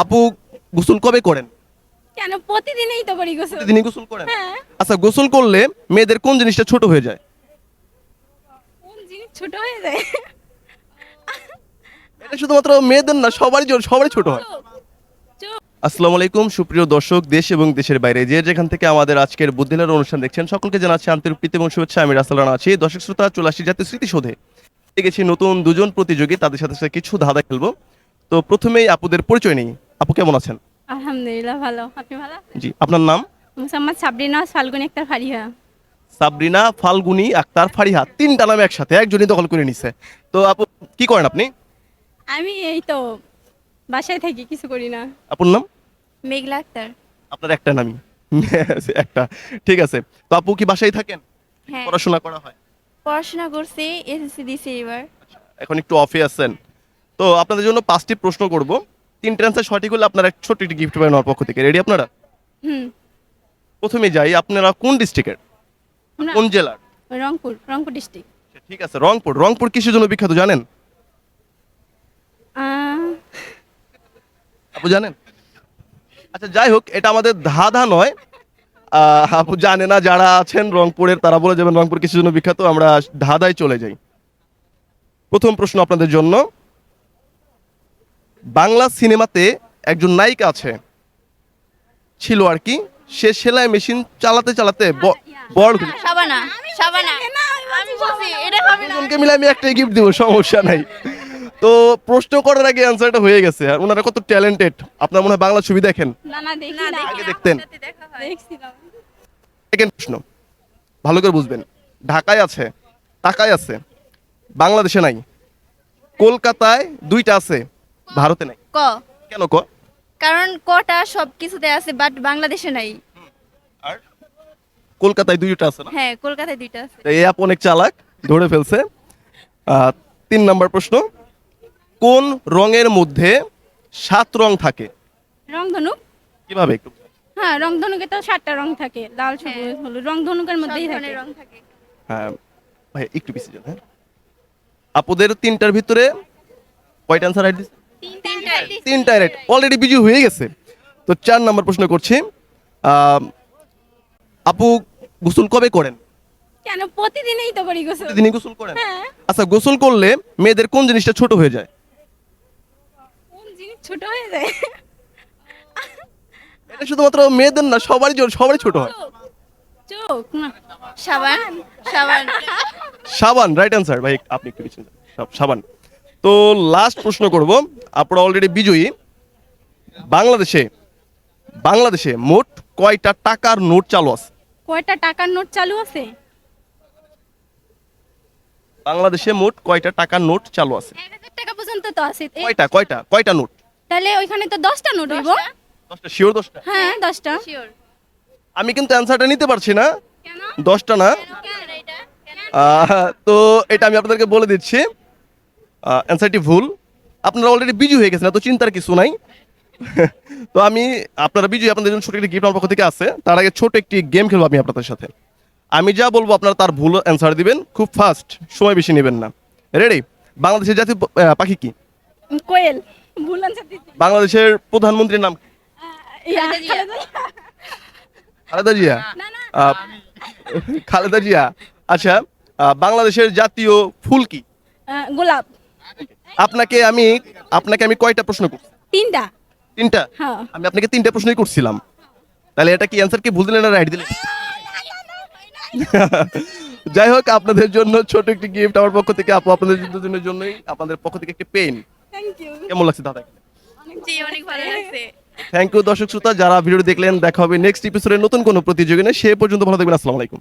আপু গোসল কবে করেন? কেন? প্রতিদিনই তো করি গোসল। প্রতিদিনই গোসল করেন? হ্যাঁ। আচ্ছা গোসল করলে মেয়েদের কোন জিনিসটা ছোট হয়ে যায়? কোন জিনিস ছোট হয়ে যায়? এটা শুধুমাত্র মেয়েদের না সবারই সবারই ছোট হয়। আসসালামু আলাইকুম সুপ্রিয় দর্শক দেশ এবং দেশের বাইরে যে যেখান থেকে আমাদের আজকের বুদ্ধিলার অনুষ্ঠান দেখছেন সকলকে জানাচ্ছি আন্তরিক প্রীতি এবং শুভেচ্ছা। আমি রাসালান আছি। দর্শক শ্রোতা চলে আসছি জাতীয় স্মৃতিশোধে পেয়ে গেছি নতুন দুজন প্রতিযোগী তাদের সাথে সাথে কিছু ধাঁধা খেলব। তো প্রথমেই আপুদের পরিচয় নেই। আপু কেমন আছেন? আলহামদুলিল্লাহ ভালো। আপনি ভালো জি আপনার নাম? মুসাম্মদ সাবরিনা ফাল্গুনি একটা ফারিহা। সাবরিনা ফাল্গুনি আক্তার ফারিহা তিনটা নামে একসাথে একজনই দখল করে নিছে। তো আপু কি করেন আপনি? আমি এই তো বাসায় থাকি কিছু করি না। আপুর নাম? মেঘলা আক্তার। আপনার একটা নামই। একটা। ঠিক আছে। তো আপু কি বাসায় থাকেন? হ্যাঁ। পড়াশোনা করা হয়? পড়াশোনা করছি এসএসসি দিছি এবার। এখন একটু অফে আছেন। তো আপনাদের জন্য পাঁচটি প্রশ্ন করব। তিনটে অ্যান্সার সঠিক হলে আপনারা ছোট্ট একটি গিফট পাবেন আমার পক্ষ থেকে। রেডি আপনারা? হুম। প্রথমে যাই আপনারা কোন ডিস্ট্রিক্টের কোন জেলার? রংপুর রংপুর ডিস্ট্রিক্ট ঠিক আছে রংপুর। রংপুর কিসের জন্য বিখ্যাত জানেন? আপু জানেন? আচ্ছা যাই হোক এটা আমাদের ধাঁধা নয়। আহ, আপু জানে না যারা আছেন রংপুরের তারা বলে যাবেন রংপুর কিসের জন্য বিখ্যাত। আমরা ধাঁধায় চলে যাই। প্রথম প্রশ্ন আপনাদের জন্য। বাংলা সিনেমাতে একজন নায়িকা আছে। ছিল আর কি। সে সেলাই মেশিন চালাতে চালাতে ব- বড় সাবানা সাবানা মিলে আমি একটাই গিফট দিব সমস্যা নাই। তো প্রশ্ন করার আগে অ্যান্সারটা হয়ে গেছে। আর ওনারা কত ট্যালেন্টেড আপনার মনে হয় বাংলা ছবি দেখেন? না না দেখি না। আগে দেখতেন। সেকেন্ড প্রশ্ন। ভালো করে বুঝবেন। ঢাকায় আছে টাকায় আছে বাংলাদেশে নাই। কলকাতায় দুইটা আছে। ভারতে নাই? ক? কেন ক? কারণ কটা সব কিছুতে আছে বাট বাংলাদেশে নাই। আর? কলকাতায় দুইটা আছে না? হ্যাঁ কলকাতায় দুইটা আছে। তো এই অ্যাপ অনেক চালাক ধরে ফেলছে। আহ, তিন নম্বর প্রশ্ন কোন রঙের মধ্যে সাত রং থাকে? রংধনুক। কীভাবে একটু হ্যাঁ রংধনুকে তো সাতটা রং থাকে লাল সবুজ হ্যাঁ। হলুদ রংধনুকের মধ্যেই থাকে। রং থাকে। হ্যাঁ ভাই একটু পিছিয়ে যান হ্যাঁ। আপুদের তিনটার ভিতরে কয়টা আনসার তিনটাই তিনটা রাইট অলরেডি বিজি হয়ে গেছে। তো চার নম্বর প্রশ্ন করছি। আপু গোসল কবে করেন? কেন? প্রতিদিনই তো করি গোসল। প্রতিদিনই গোসল করেন? হ্যাঁ। আচ্ছা গোসল করলে মেয়েদের কোন জিনিসটা ছোট হয়ে যায়? কোন জিনিস ছোট হয়ে যায়? এটা শুধুমাত্র মেয়েদের না সবারই সবারই ছোট হয়। চোখ। চোখ না। সাবান সাবান। সাবান রাইট অ্যান্সার ভাই আপনি একটু পিছনে সাবান। তো লাস্ট প্রশ্ন করব। আপনারা অলরেডি বিজয়ী। বাংলাদেশে বাংলাদেশে মোট কয়টা টাকার নোট চালু আছে? কয়টা টাকার নোট চালু আছে? বাংলাদেশে মোট কয়টা টাকার নোট চালু আছে? এক হাজার টাকা পর্যন্ত তো আছে। কয়টা কয়টা কয়টা নোট? তাহলে ওইখানে তো দশটা নোট হইব। দশটা? শিওর দশটা? হ্যাঁ দশটা। শিওর আমি কিন্তু অ্যান্সারটা নিতে পারছি না। কেন? দশটা না? এটা? আহ, তো এটা আমি আপনাদেরকে বলে দিচ্ছি। অ্যান্সারটি ভুল। আপনারা অলরেডি বিজু হয়ে গেছেন তো চিন্তার কিছু নাই। তো আমি আপনারা বিজু আপনাদের জন্য ছোট একটি গিফট আমার পক্ষ থেকে আছে। তার আগে ছোট একটি গেম খেলব আমি আপনাদের সাথে। আমি যা বলব আপনারা তার ভুল অ্যান্সার দিবেন। খুব ফাস্ট সময় বেশি নেবেন না। রেডি বাংলাদেশের জাতীয় পাখি কি? কোয়েল। ভুল বাংলাদেশের প্রধানমন্ত্রীর নাম? খালেদা জিয়া। খালেদা জিয়া। না না খালেদা জিয়া। আচ্ছা বাংলাদেশের জাতীয় ফুল কি? গোলাপ। আপনাকে আমি আপনাকে আমি কয়টা প্রশ্ন করছি? তিনটা। তিনটা? হ্যাঁ। আমি আপনাকে তিনটা প্রশ্নই করছিলাম। তাহলে এটা কি অ্যান্সার কি ভুল দিলেন না রাইট দিলেন? যাই হোক আপনাদের জন্য ছোট একটি গিফট আমার পক্ষ থেকে আপু আপনাদের দুজনের জন্যই আপনাদের পক্ষ থেকে একটি পেন থ্যাংক ইউ কেমন লাগছে দাদা? জি অনেক ভালো লাগছে। থ্যাংক ইউ দর্শক শ্রোতা যারা ভিডিও দেখলেন দেখা হবে নেক্সট এপিসোডে নতুন কোনো প্রতিযোগিতা সে পর্যন্ত ভালো থাকবেন আসসালামু আলাইকুম।